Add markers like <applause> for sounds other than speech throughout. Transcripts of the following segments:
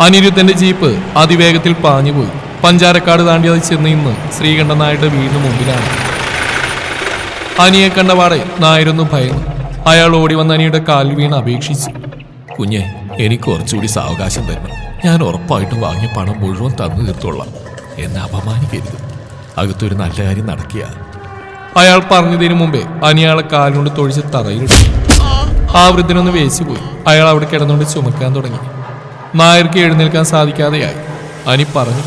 അനിരുദ്ധന്റെ jeep അതിവേഗത്തിൽ പാഞ്ഞുപോയി. പഞ്ചാരക്കാട് താണ്ടി അത് ചെന്ന് ഇന്ന് ശ്രീകണ്ഠൻ നായരുടെ വീടിന് മുമ്പിലാണ്. അനിയെ കണ്ടപാടെ നായരൊന്നും ഭയന്നു. അയാൾ ഓടി വന്ന് അനിയുടെ കാൽ വീണ് അപേക്ഷിച്ചു. കുഞ്ഞെ എനിക്ക് കുറച്ചുകൂടി സാവകാശം തരണം. ഞാൻ ഉറപ്പായിട്ടും വാങ്ങിയ പണം മുഴുവൻ തന്നു തീർത്തോളാം. എന്നെ അപമാനിക്കരുത്. അകത്തൊരു നല്ല കാര്യം നടക്കുക അയാൾ പറഞ്ഞതിനു മുമ്പേ അനിയാളെ കാലുകൊണ്ട് തൊഴിച്ച് തറയിലിട്ടു. ആ വൃദ്ധനൊന്ന് വേശിപ്പോയി. അയാൾ അവിടെ കിടന്നുകൊണ്ട് ചുമക്കാൻ തുടങ്ങി. നായർക്ക് എഴുന്നേൽക്കാൻ സാധിക്കാതെയായി. അനി പറഞ്ഞു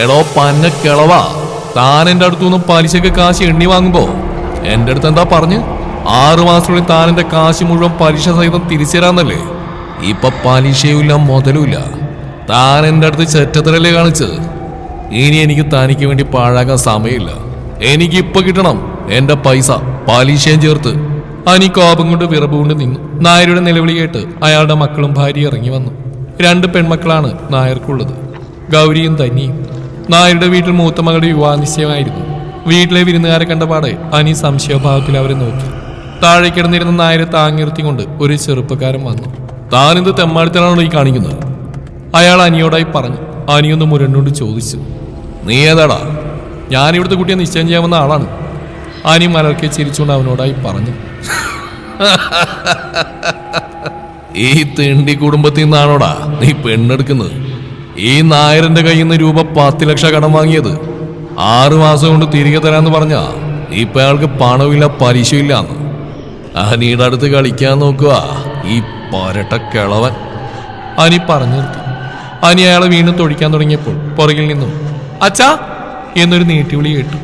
എടോ പന്ന കിളവാ താൻ എന്റെ അടുത്തുനിന്ന് പലിശക്ക് കാശ് എണ്ണി വാങ്ങുമ്പോ എന്റെ അടുത്ത് എന്താ പറഞ്ഞ്? ആറു മാസത്തിനുള്ളിൽ താൻ എന്റെ കാശ് മുഴുവൻ പലിശ സഹിതം തിരിച്ചു തരാന്നല്ലേ ഇപ്പൊ പലിശയുമില്ല മുതലുമില്ല. താൻ എന്റെ അടുത്ത് ചെറ്റത്തരല്ലേ കാണിച്ചത് ഇനി എനിക്ക് തനിക്ക് വേണ്ടി പാഴാകാൻ സമയമില്ല. എനിക്ക് ഇപ്പൊ കിട്ടണം എന്റെ പൈസ. പലിശയും ചേർത്ത് അനി കോപം കൊണ്ട് വിറവ് കൊണ്ട് നിന്നു. നായരുടെ നിലവിളി കേട്ട് അയാളുടെ മക്കളും ഭാര്യ ഇറങ്ങി വന്നു. രണ്ട് പെൺമക്കളാണ് നായർക്കുള്ളത്. ഗൗരിയും തന്നിയും നായരുടെ വീട്ടിൽ മൂത്ത മകളുടെ വിവാഹ നിശ്ചയമായിരുന്നു വീട്ടിലെ വിരുന്നുകാരെ കണ്ടപാടെ അനി സംശയഭാവത്തിൽ അവരെ നോക്കി. താഴെ കിടന്നിരുന്ന നായരെ താങ്ങിർത്തിക്കൊണ്ട് ഒരു ചെറുപ്പക്കാരൻ വന്നു. താനെന്ത് തെമ്മാടിത്തനാണോ ഈ കാണിക്കുന്നത്? അയാൾ അനിയോടായി പറഞ്ഞു. അനിയൊന്ന് മുരണ്ണോട് ചോദിച്ചു. നീ ഏതാടാ? ഞാൻ ഇവിടുത്തെ കുട്ടിയെ നിശ്ചയം ചെയ്യാവുന്ന ആളാണ്. അനി മലർക്കെ ചിരിച്ചുകൊണ്ട് അവനോടായി പറഞ്ഞു. <laughs> ഈ തിണ്ടി കുടുംബത്തിൽ നിന്നാണോടാ നീ പെണ്ണെടുക്കുന്നത്? ഈ നായരന്റെ കയ്യിൽ നിന്ന് രൂപ പത്ത് ലക്ഷം കടം വാങ്ങിയത്. ആറു മാസം കൊണ്ട് തിരികെ തരാന്ന് പറഞ്ഞാ ഇപ്പൊ അയാൾക്ക് പണമില്ല പലിശയില്ലാന്ന്. അനിയുടെ അടുത്ത് കളിക്കാൻ നോക്കുക. ഈ പരട്ട കിളവൻ. അനി പറഞ്ഞു നിർത്തി. അനി അയാളെ വീണ്ടും തൊഴിക്കാൻ തുടങ്ങിയപ്പോൾ പുറകിൽ നിന്നും അച്ഛാ എന്നൊരു നീട്ടിവിളി കേട്ടു.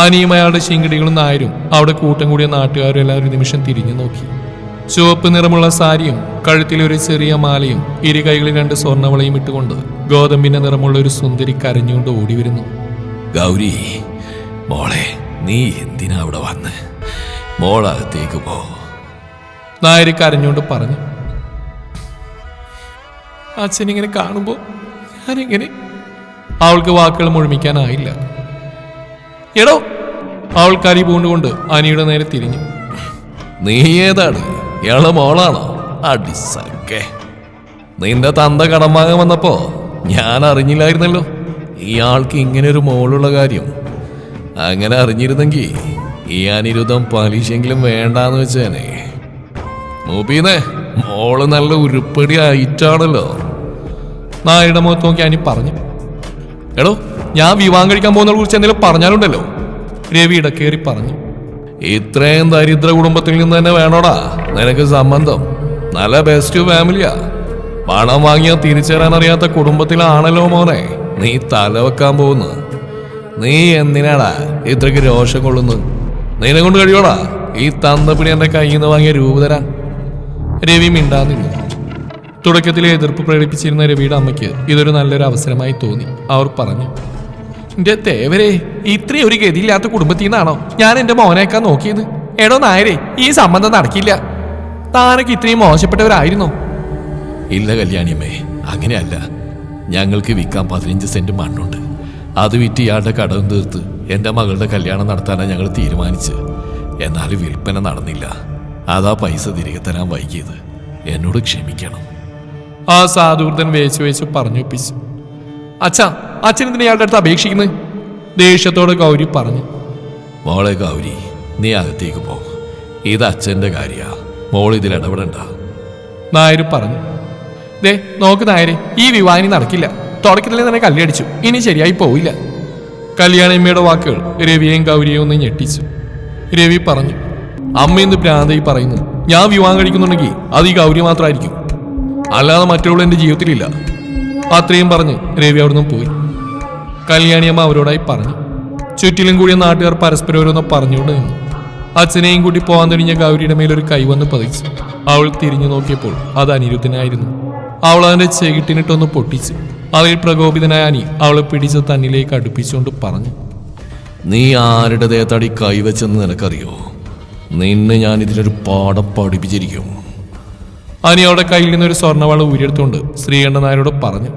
അനിയും അയാളുടെ ശിങ്കിടികളും നായരും അവിടെ കൂട്ടം കൂടിയ നാട്ടുകാരും എല്ലാവരും നിമിഷം തിരിഞ്ഞു നോക്കി. ചുവപ്പ് നിറമുള്ള സാരിയും കഴുത്തിൽ ഒരു ചെറിയ മാലയും ഇരു കൈകളിൽ രണ്ട് സ്വർണവളയും ഇട്ടുകൊണ്ട് ഗോതമ്പിന്റെ നിറമുള്ള ഒരു സുന്ദരി കരഞ്ഞുകൊണ്ട് ഓടി വരുന്നു ഗൗരി മോളെ നീ എന്തിനാ അവിടെ വന്ന്? മോളകത്തേക്ക് പോ. നായര് കരഞ്ഞുകൊണ്ട് പറഞ്ഞു. അച്ഛൻ ഇങ്ങനെ കാണുമ്പോൾ ഞാനിങ്ങനെ അവൾക്ക് വാക്കുകൾ മുഴുമിക്കാനായില്ല. എടോ അവൾ കരി പൂണ്ടുകൊണ്ട് അനിയുടെ നേരെ തിരിഞ്ഞു. നീ ഏതാണ്? ഇയാളെ മോളാണോ? അടിസക്കെ നിന്റെ തന്ത കടം വാങ്ങാൻ വന്നപ്പോ ഞാൻ അറിഞ്ഞില്ലായിരുന്നല്ലോ. ഇയാൾക്ക് ഇങ്ങനെ ഒരു മോളുള്ള കാര്യം. അങ്ങനെ അറിഞ്ഞിരുന്നെങ്കിൽ ഈ അനിരുദ്ധം പലിശയെങ്കിലും വേണ്ടാന്ന് വെച്ചേനെ. മൂപ്പീന്നേ മോൾ നല്ല ഉരുപ്പടി ആയിട്ടാണല്ലോ നായുടെ മുഖത്ത് നോക്കി അനി പറഞ്ഞു. എടോ ഞാൻ വിവാഹം കഴിക്കാൻ പോകുന്നതിനെ കുറിച്ച് എന്തെങ്കിലും പറഞ്ഞാലുണ്ടല്ലോ. രവി ഇടക്കേറി പറഞ്ഞു. ഇത്രയും ദരിദ്ര കുടുംബത്തിൽ നിന്ന് തന്നെ വേണോടാ? നിനക്ക് സംബന്ധം. നല്ല ബെസ്റ്റ് ഫാമിലിയാ പണം വാങ്ങിയാൽ തിരിച്ചേരാൻ അറിയാത്ത കുടുംബത്തിലാണല്ലോ മോനെ. നീ തല വെക്കാൻ പോകുന്നത് നീ എന്തിനാടാ ഇത്രയ്ക്ക് രോഷം കൊള്ളുന്നു നിന്നെ കൊണ്ട് കഴിയോടാ. ഈ തന്നപ്പിടി എന്റെ കയ്യിൽ നിന്ന് വാങ്ങിയ രൂപ തരാൻ. രവി മിണ്ടാന്നില്ല തുടക്കത്തിലെ എതിർപ്പ് പ്രകടിപ്പിച്ചിരുന്ന രവിയുടെ അമ്മയ്ക്ക് ഇതൊരു നല്ലൊരു അവസരമായി തോന്നി. അവർ പറഞ്ഞു എന്റെ തേവരെ ഇത്രയും ഒരു ഗതിയില്ലാത്ത കുടുംബത്തിൽ നിന്നാണോ ഞാൻ എന്റെ മോനേക്കാൻ നോക്കിയത്? എടോ നായരെ ഈ സംബന്ധം നടക്കില്ല. താനൊക്കെ ഇത്രയും മോശപ്പെട്ടവരായിരുന്നോ? ഇല്ല കല്യാണിയമ്മേ അങ്ങനെയല്ല. ഞങ്ങൾക്ക് വിൽക്കാൻ പതിനഞ്ച് സെന്റ് മണ്ണുണ്ട്. അത് വിറ്റ് ഇയാളുടെ കടവും തീർത്ത് എന്റെ മകളുടെ കല്യാണം നടത്താനാണ് ഞങ്ങൾ തീരുമാനിച്ച്. എന്നാൽ വിൽപ്പന നടന്നില്ല. അതാ പൈസ തിരികെ തരാൻ വൈകിയത്. എന്നോട് ക്ഷമിക്കണം. ആ സാധൂർദൻ വേച്ചു വേച്ചു പറഞ്ഞൊപ്പിച്ചു. അച്ഛാ അച്ഛൻ എന്തിനാ ഇയാളുടെ അടുത്ത് അപേക്ഷിക്കുന്നത്? ദേഷ്യത്തോടെ ഗൗരി പറഞ്ഞു. മോളെ ഗൗരി നീ അകത്തേക്ക് പോ. ഇത് അച്ഛന്റെ കാര്യ. മോൾ ഇതിൽ ഇടപെടണ്ട. നായർ പറഞ്ഞു. ദേ നോക്ക് നായരെ ഈ വിവാഹിനി നടക്കില്ല. തുടക്കത്തിലേ തന്നെ കല്ലടിച്ചു ഇനി ശരിയായി പോവില്ല. കല്യാണിയമ്മയുടെ വാക്കുകൾ രവിയെയും ഗൗരിയെയും ഒന്ന് ഞെട്ടിച്ചു. രവി പറഞ്ഞു അമ്മ ഇന്ന് ഭ്രാന്തായി പറയുന്നു. ഞാൻ വിവാഹം കഴിക്കുന്നുണ്ടെങ്കിൽ അത് ഈ ഗൗരി മാത്രമായിരിക്കും അല്ലാതെ മറ്റുള്ള എന്റെ ജീവിതത്തിലില്ല. അത്രയും പറഞ്ഞ് രവി അവിടുന്ന് പോയി. കല്യാണിയമ്മ അവരോടായി പറഞ്ഞു. ചുറ്റിലും കൂടിയ നാട്ടുകാർ പരസ്പരം ഓരോന്ന് പറഞ്ഞുകൊണ്ട് നിന്നു. അച്ഛനെയും കൂട്ടി പോകാൻ തുടങ്ങിയ ഗൗരിയുടെ മേലൊരു കൈ വന്ന് പതിച്ചു. അവൾ തിരിഞ്ഞു നോക്കിയപ്പോൾ അത് അനിരുദ്ധനായിരുന്നു. അവൾ അവന്റെ ചെകിട്ടിനിട്ടൊന്ന് പൊട്ടിച്ചു അതിൽ പ്രകോപിതനായ അനി അവളെ പിടിച്ച് തന്നിലേക്ക് അടുപ്പിച്ചുകൊണ്ട് പറഞ്ഞു. നീ ആരുടെ ദേഹത്തടി കൈവച്ചെന്ന് നിനക്കറിയോ? നിന്നെ ഞാൻ ഇതിനൊരു പാഠം പഠിപ്പിച്ചിരിക്കും. അനി അവിടെ കയ്യിൽ ഒരു സ്വർണവള ഊരിയെടുത്തുകൊണ്ട് ശ്രീകണ്ഠൻ നായരോട് പറഞ്ഞു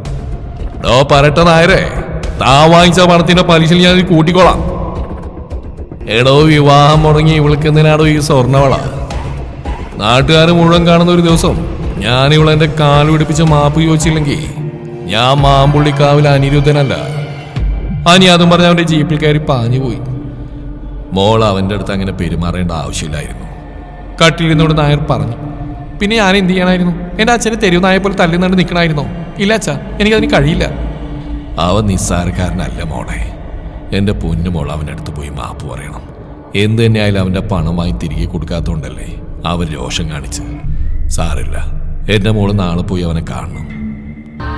ഡോ പരട്ട നായരെ താ വാങ്ങിച്ച പണത്തിന്റെ പലിശയിൽ ഞാൻ കൂട്ടിക്കോളാം. എടോ വിവാഹം മുടങ്ങി വിളിക്കുന്നതിനാടോ ഈ സ്വർണവള നാട്ടുകാർ മുഴുവൻ കാണുന്ന ഒരു ദിവസം ഞാൻ ഇവളെന്റെ കാൽ പിടിപ്പിച്ച് മാപ്പ് ചോദിച്ചില്ലെങ്കിൽ ഞാൻ മാമ്പുള്ളിക്കാവിൽ അനിരുദ്ധനല്ല. അനി അതും പറഞ്ഞ് അവന്റെ ജീപ്പിൽ കയറി പാഞ്ഞു പോയി. മോൾ അവന്റെ അടുത്ത് അങ്ങനെ പെരുമാറേണ്ട ആവശ്യമില്ലായിരുന്നു. കട്ടിലിരുന്നോട് നായർ പറഞ്ഞു പിന്നെ ഞാൻ എന്ത് ചെയ്യണമായിരുന്നു എന്റെ അച്ഛനെ തെരുവ് നായ പോലെ തല്ലുന്നുണ്ട് നിൽക്കണമായിരുന്നോ ഇല്ല അച്ഛാ എനിക്കതിന് കഴിയില്ല. അവൻ നിസ്സാരക്കാരനല്ല മോളെ. എന്റെ പൊന്നു മോൾ അവന്റെ അടുത്ത് പോയി മാപ്പ് പറയണം. എന്ത് തന്നെയായാലും അവന്റെ പണമായി തിരികെ കൊടുക്കാത്തതുകൊണ്ടല്ലേ അവൻ രോഷം കാണിച്ച്. സാറില്ല എന്റെ മോൾ നാളെ പോയി അവനെ കാണണം.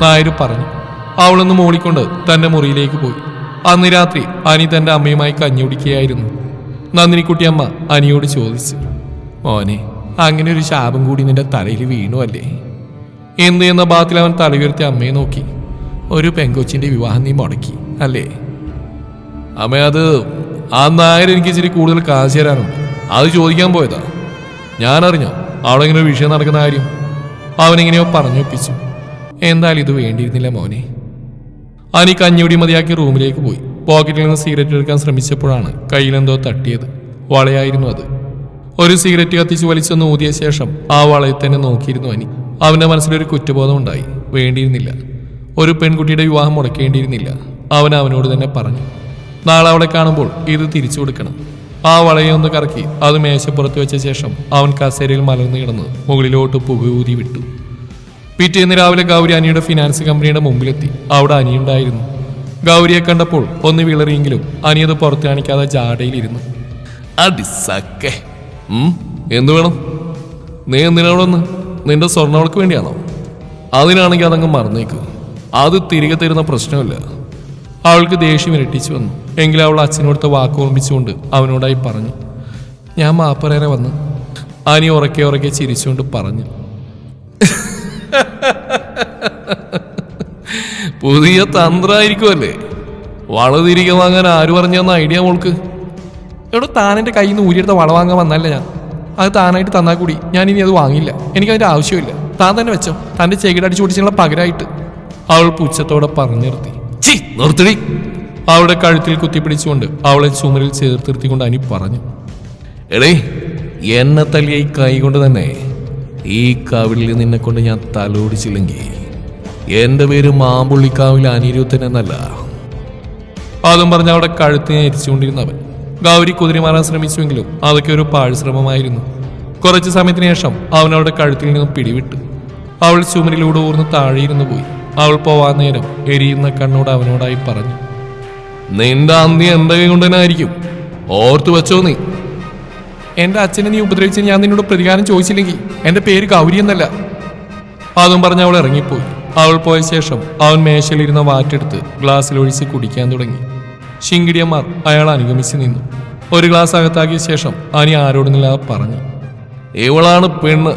നായർ പറഞ്ഞു. അവളൊന്ന് മോളിക്കൊണ്ട് തന്റെ മുറിയിലേക്ക് പോയി. അന്ന് രാത്രി അനി തന്റെ അമ്മയുമായി കഞ്ഞി കുടിക്കുകയായിരുന്നു. നന്ദിനിക്കുട്ടിയമ്മ അനിയോട് ചോദിച്ചു മോനെ അങ്ങനെ ഒരു ശാപം കൂടി നിന്റെ തലയിൽ വീണു അല്ലേ? എന്ത് എന്ന ഭാഗത്തിൽ അവൻ തല ഉയർത്തി അമ്മയെ നോക്കി. ഒരു പെങ്കൊച്ചിന്റെ വിവാഹം നീ മുടക്കി അല്ലേ? അമ്മ അത് ആ നായർ എനിക്ക് ഇച്ചിരി കൂടുതൽ കാശ് തരാനുണ്ട്. അത് ചോദിക്കാൻ പോയതാ. ഞാനറിഞ്ഞോ അവിടെ ഇങ്ങനെ ഒരു വിഷയം നടക്കുന്ന കാര്യം. അവനെങ്ങനെയോ പറഞ്ഞൊപ്പിച്ചു എന്തായാലും ഇത് വേണ്ടിയിരുന്നില്ല മോനെ. അനി കഞ്ഞിയുടി മതിയാക്കി റൂമിലേക്ക് പോയി. പോക്കറ്റിൽ നിന്ന് സിഗരറ്റ് എടുക്കാൻ ശ്രമിച്ചപ്പോഴാണ് കയ്യിലെന്തോ തട്ടിയത്. വളയായിരുന്നു അത്. ഒരു സിഗരറ്റ് കത്തിച്ച് വലിച്ചൊന്ന് ഊതിയ ശേഷം ആ വളയിൽ തന്നെ നോക്കിയിരുന്നു അനി. അവന്റെ മനസ്സിലൊരു കുറ്റബോധം ഉണ്ടായി. വേണ്ടിയിരുന്നില്ല. ഒരു പെൺകുട്ടിയുടെ വിവാഹം മുടക്കേണ്ടിയിരുന്നില്ല. അവൻ അവനോട് തന്നെ പറഞ്ഞു നാളെ അവളെ കാണുമ്പോൾ ഇത് തിരിച്ചു കൊടുക്കണം. ആ ഒന്ന് കറക്കി അത് മേശപ്പുറത്ത് വെച്ച ശേഷം അവൻ കസേരയിൽ മലർന്നു കിടന്ന് മുകളിലോട്ട് പുകയൂതി വിട്ടു. പിറ്റേന്ന് രാവിലെ ഗൗരി അനിയുടെ ഫിനാൻസ് കമ്പനിയുടെ മുമ്പിലെത്തി. അവിടെ അനിയുണ്ടായിരുന്നു ഗൗരിയെ കണ്ടപ്പോൾ ഒന്ന് വിളറിയെങ്കിലും അനിയത് പുറത്ത് കാണിക്കാതെ ജാടയിലിരുന്നു. അടിസക്കെ എന്തു വേണം? നീ എന്തിനാണെന്ന് നിന്റെ സ്വർണവൾക്ക് വേണ്ടിയാണോ? അതിനാണെങ്കിൽ അതങ്ങ് മറന്നേക്ക്. അത് തിരികെ തരുന്ന പ്രശ്നമില്ല. അവൾക്ക് ദേഷ്യം ഇരട്ടിച്ചു വന്നു. എങ്കിലും അവൾ അച്ഛനോടുത്ത വാക്ക് ഓർമ്മിച്ചുകൊണ്ട് അവനോടായി പറഞ്ഞു ഞാൻ മാപ്പറേറെ വന്നു. അനി ഉറക്കെ ഉറക്കെ ചിരിച്ചുകൊണ്ട് പറഞ്ഞു പുതിയ തന്ത്രമായിരിക്കുമല്ലേ വളതിരികെ വാങ്ങാൻ ആര് പറഞ്ഞു തന്ന ഐഡിയ മോൾക്ക്? എവിടെ താൻ എന്റെ കയ്യിൽ നിന്ന് ഊരിയെടുത്ത വള വാങ്ങാൻ വന്നല്ല ഞാൻ? അത് താനായിട്ട് തന്നാൽ കൂടി. ഇനി അത് വാങ്ങില്ല എനിക്കതിന്റെ ആവശ്യമില്ല. താൻ തന്നെ വെച്ചോ. തന്റെ ചെകിടടിച്ചു ഓടിച്ചുള്ള പകരമായിട്ട് അവൾ പുച്ഛത്തോടെ പറഞ്ഞു നിർത്തി. ചി നിർത്തി അവളുടെ കഴുത്തിൽ കുത്തിപ്പിടിച്ചുകൊണ്ട് അവളെ ചുമരിൽ ചേർത്തിരുത്തിക്കൊണ്ട് അനി പറഞ്ഞു. എടേ എന്നെ തല്ലിയ ഈ കൈ കൊണ്ട് തന്നെ ഈ കാവിളിൽ നിന്നെ കൊണ്ട് ഞാൻ തലോടിച്ചില്ലെങ്കിൽ എന്റെ പേര് മാമ്പുള്ളിക്കാവിൽ അനിരുദ്ധൻ എന്നല്ല. അതും പറഞ്ഞ് അവിടെ കഴുത്തിനെ എരിച്ചുകൊണ്ടിരുന്നവൻ. ഗൗരി കുതിരി മാറാൻ ശ്രമിച്ചുവെങ്കിലും അതൊക്കെ ഒരു പാഴ്ശ്രമമായിരുന്നു. കുറച്ചു സമയത്തിന് ശേഷം അവൻ അവളുടെ കഴുത്തിൽ നിന്നും പിടിവിട്ടു. അവൾ ചുമരിലൂടെ ഊർന്ന് താഴെയിരുന്നു പോയി. അവൾ പോവാൻ നേരം എരിയുന്ന കണ്ണോട് അവനോടായി പറഞ്ഞു നിന്റെ അന്തി എന്റെ കൈ ഓർത്തു വെച്ചോ നീ? എന്റെ അച്ഛനെ നീ ഉപദ്രവിച്ച് ഞാൻ നിന്നോട് പ്രതികാരം ചോദിച്ചില്ലെങ്കിൽ എന്റെ പേര് ഗൗരി എന്നല്ല. അതും പറഞ്ഞ് അവൾ ഇറങ്ങിപ്പോയി. അവൾ പോയ ശേഷം അവൻ മേശയിലിരുന്ന വാറ്റെടുത്ത് ഗ്ലാസ്സിൽ ഒഴിച്ച് കുടിക്കാൻ തുടങ്ങി. ശിങ്കിടിയന്മാർ അയാൾ അനുഗമിച്ച് നിന്നു. ഒരു ഗ്ലാസ് അകത്താക്കിയ ശേഷം അനി ആരോടുന്നില്ല പറഞ്ഞു. ഇവളാണ് പെണ്ണ്.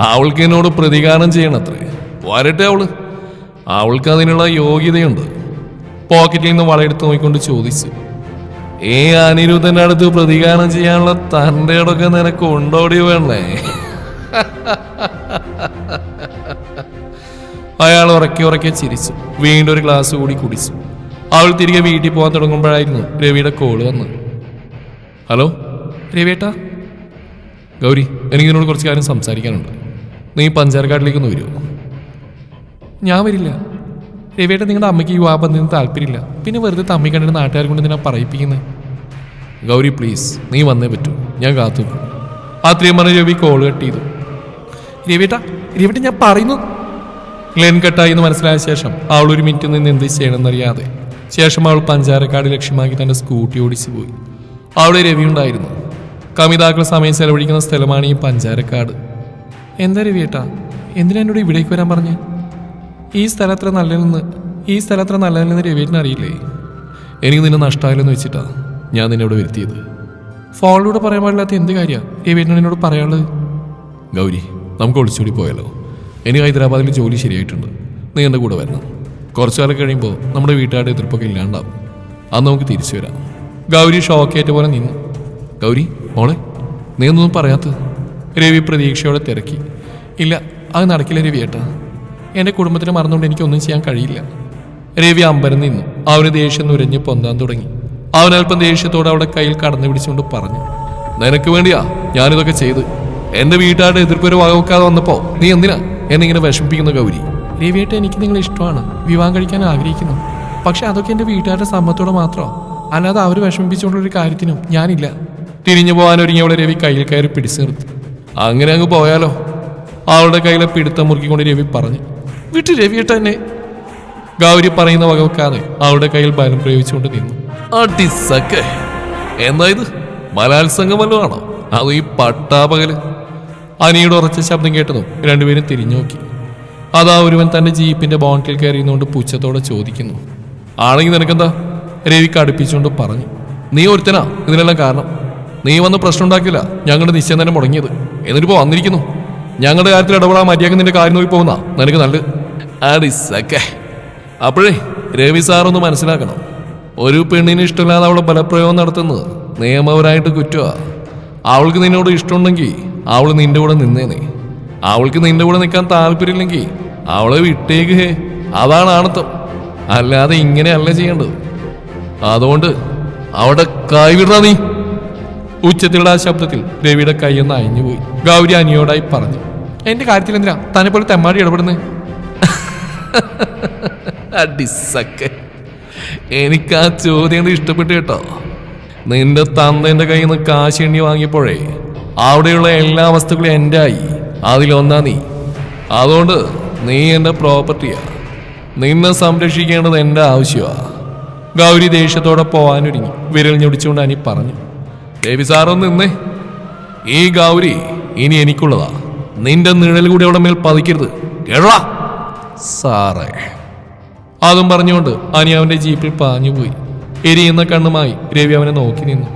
അവൾക്ക് എന്നോട് പ്രതികാരം ചെയ്യണത്രേ. വരട്ടെ അവൾ. അവൾക്ക് അതിനുള്ള യോഗ്യതയുണ്ട്. പോക്കറ്റിൽ നിന്ന് വളയെടുത്ത് നോക്കിക്കൊണ്ട് ചോദിച്ചു. ഏ അനിരുദ്ധന്റെ അടുത്ത് പ്രതികാരം ചെയ്യാനുള്ള തന്റെ നിനക്ക് ഉണ്ടോടി വേണേ അയാൾ ഉറക്കി ഉറക്കി ചിരിച്ചു. വീണ്ടും ഒരു ഗ്ലാസ് കൂടി കുടിച്ചു. അവൾ തിരികെ വീട്ടിൽ പോകാൻ തുടങ്ങുമ്പോഴായിരുന്നു രവിയുടെ കോൾ വന്ന്. ഹലോ രവിയേട്ടാ? ഗൗരി എനിക്ക് നിന്നോട് കുറച്ച് കാര്യം സംസാരിക്കാനുണ്ട്. നീ പഞ്ചാരക്കാട്ടിലേക്ക് ഒന്ന് വരുമോ ഞാൻ വരില്ല. രവിയേട്ട നിങ്ങളുടെ അമ്മയ്ക്ക് ഈ വിവാഹബന്ധത്തിന് താല്പര്യമില്ല. പിന്നെ വെറുതെ തമ്മി കണ്ടിട്ട് നാട്ടുകാർ കൊണ്ട് നിന്നെ പറയിപ്പിക്കുന്നത് ഗൗരി പ്ലീസ് നീ വന്നേ പറ്റൂ. ഞാൻ കാത്തു. അത്രയും പറഞ്ഞ രവി കോൾ കട്ട് ചെയ്തു. രവിയേട്ട രവിയേട്ട ഞാൻ പറയുന്നു. ലൈൻ കട്ടായി എന്ന് മനസ്സിലായ ശേഷം അവൾ ഒരു മിനിറ്റ് നിന്ന് എന്ത് ചെയ്യണമെന്നറിയാതെ ശേഷം അവൾ പഞ്ചാരക്കാട് ലക്ഷ്യമാക്കി തന്റെ സ്കൂട്ടി ഓടിച്ചു പോയി. അവിടെ രവി ഉണ്ടായിരുന്നു. കമിതാക്കൾ സമയം ചെലവഴിക്കുന്ന സ്ഥലമാണ് ഈ പഞ്ചാരക്കാട്. എന്താ രവിയേട്ടാ എന്തിനാ എന്നോട് ഇവിടേക്ക് വരാൻ പറഞ്ഞേ? ഈ സ്ഥലത്ര നല്ലതെന്ന് ഈ സ്ഥലത്ര നല്ലതെന്ന് രവിയേട്ടന് അറിയില്ലേ? എനിക്ക് നിന്നെ നഷ്ടമായില്ലെന്ന് വെച്ചിട്ടാ ഞാൻ നിന്നെ ഇവിടെ വരുത്തിയത്. ഫോണിലൂടെ പറയാൻ പാടില്ലാത്ത എന്ത് കാര്യമാണ് രവിയേട്ടനോട് എന്നോട് പറയാനുള്ളത്? ഗൗരി നമുക്ക് ഒളിച്ചോടി പോയാലോ. എനിക്ക് ഹൈദരാബാദിൽ ജോലി ശരിയായിട്ടുണ്ട്. നീ എന്റെ കൂടെ വരണം. കുറച്ചു കാലം കഴിയുമ്പോൾ നമ്മുടെ വീട്ടുകാരുടെ എതിർപ്പൊക്കെ ഇല്ലാണ്ടാവും. അന്ന് നമുക്ക് തിരിച്ചു വരാം. ഗൗരി ഷോക്കേറ്റ പോലെ നിന്നു. ഗൗരി മോളെ നീ ഒന്നും പറയാത്തത്. രവി പ്രതീക്ഷയോടെ തിരക്കി. ഇല്ല അത് നടക്കില്ല രവി ഏട്ടാ. എന്റെ കുടുംബത്തിനെ മറന്നുകൊണ്ട് എനിക്കൊന്നും ചെയ്യാൻ കഴിയില്ല. രവി അമ്പരം നിന്നു. അവന് ദേഷ്യം നുരഞ്ഞ് പൊന്താൻ തുടങ്ങി. അവനൽപ്പം ദേഷ്യത്തോടെ അവിടെ കയ്യിൽ കടന്നു പിടിച്ചുകൊണ്ട് പറഞ്ഞു നിനക്ക് വേണ്ടിയാ ഞാനിതൊക്കെ ചെയ്ത്. എന്റെ വീട്ടുകാരുടെ എതിർപ്പൊരു വകവെക്കാതെ വന്നപ്പോ നീ എന്തിനാ എന്നെ ഇങ്ങനെ വിഷമിപ്പിക്കുന്ന ഗൗരി? രവിയേട്ട എനിക്ക് നിങ്ങളെ ഇഷ്ടമാണ്. വിവാഹം കഴിക്കാൻ ആഗ്രഹിക്കുന്നു. പക്ഷെ അതൊക്കെ എന്റെ വീട്ടുകാരുടെ സമ്മതത്തോടെ മാത്രമോ അല്ലാതെ അവർ വിഷമിപ്പിച്ചുകൊണ്ടുള്ള ഒരു കാര്യത്തിനും ഞാനില്ല. തിരിഞ്ഞു പോകാൻ ഒരുങ്ങിയവളെ രവി കയ്യിൽ കയറി പിടിച്ചു നിർത്തി അങ്ങനെ അങ്ങ് പോയാലോ? അവളുടെ കയ്യിലെ പിടുത്തം മുറുക്കിക്കൊണ്ട് രവി പറഞ്ഞു. വിട്ടു രവിയേട്ട എന്നെ. ഗൗരി പറയുന്ന വകവെക്കാതെ അവളുടെ കയ്യിൽ ബലം പ്രയോഗിച്ചുകൊണ്ട് നിന്നു. അടിസക്കെ എന്താ ഇത്? മലാത്സംഗം വല്ലതും ആണോ? അതോ ഈ പട്ടാപകൽ? അനിയുടെ ഉറച്ച ശബ്ദം കേട്ടതും രണ്ടുപേരും തിരിഞ്ഞു നോക്കി. അതാ ഒരുവൻ തന്റെ ജീപ്പിന്റെ ബോണ്ടിൽ കയറിയുന്നുകൊണ്ട് പുച്ഛത്തോടെ ചോദിക്കുന്നു. ആണെങ്കിൽ നിനക്കെന്താ? രവി കടുപ്പിച്ചുകൊണ്ട് പറഞ്ഞു. നീ ഒരുത്തനാ ഇതിനെല്ലാം കാരണം. നീ വന്ന് പ്രശ്നം ഉണ്ടാക്കില്ല. ഞങ്ങളുടെ നിശ്ചയം തന്നെ മുടങ്ങിയത്. എന്നിട്ടിപ്പോ വന്നിരിക്കുന്നു. ഞങ്ങളുടെ കാര്യത്തിൽ ഇടപെടാൻ മര്യാദ നിന്റെ കാര്യം നോക്കി പോകുന്ന. നിനക്ക് നല്ലത്. അടിസക്കെ അപ്പോഴേ രവി സാറൊന്ന് മനസ്സിലാക്കണം. ഒരു പെണ്ണിന് ഇഷ്ടമില്ലാതെ അവളെ ബലപ്രയോഗം നടത്തുന്നത് നിയമപരമായിട്ട് കുറ്റമാണ് അവൾക്ക് നിന്നോട് ഇഷ്ടമുണ്ടെങ്കിൽ അവൾ നിന്റെ കൂടെ നിന്നേനെ. അവൾക്ക് നിന്റെ കൂടെ നിൽക്കാൻ താല്പര്യമില്ലെങ്കിൽ അവളെ വിട്ടേക്ക് ഹേ. അതാണ് ആണത്തം. അല്ലാതെ ഇങ്ങനെയല്ല ചെയ്യേണ്ടത്. അതുകൊണ്ട് അവിടെ കൈവിടാ നീ. ഉച്ചത്തിലുള്ള ആ ശബ്ദത്തിൽ രവിയുടെ കൈയൊന്ന് അയഞ്ഞുപോയി ഗൗരി അനിയോടായി പറഞ്ഞു. എന്റെ കാര്യത്തിൽ എന്തിനാ തന്നെ പോലെ തെമ്മാടി ഇടപെടുന്നേ? <laughs> എനിക്ക് ആ ചോദ്യം ഇഷ്ടപ്പെട്ടു കേട്ടോ. നിന്റെ തന്തന്റെ കയ്യിൽ നിന്ന് കാശ് എണ്ണി വാങ്ങിയപ്പോഴേ അവിടെയുള്ള എല്ലാ വസ്തുക്കളും എന്റെ ആയി. അതിലൊന്നാ നീ. അതുകൊണ്ട് നീ എന്റെ പ്രോപ്പർട്ടിയാ. നിന്നെ സംരക്ഷിക്കേണ്ടത് എന്റെ ആവശ്യമാ ഗൗരി ദേഷ്യത്തോടെ പോവാനൊരുങ്ങി. വിരൽ ഞൊടിച്ചുകൊണ്ട് അനി പറഞ്ഞു ദേവി സാറൊന്ന് നിന്നേ. ഈ ഗൗരി ഇനി എനിക്കുള്ളതാ. നിന്റെ നിഴൽ കൂടി അവിടെ മേൽ പതിക്കരുത്. കേളാ സാറേ. അതും പറഞ്ഞുകൊണ്ട് അനി അവന്റെ ജീപ്പിൽ പാഞ്ഞുപോയി എരിയുന്ന കണ്ണുമായി രവി അവനെ നോക്കി നിന്നു.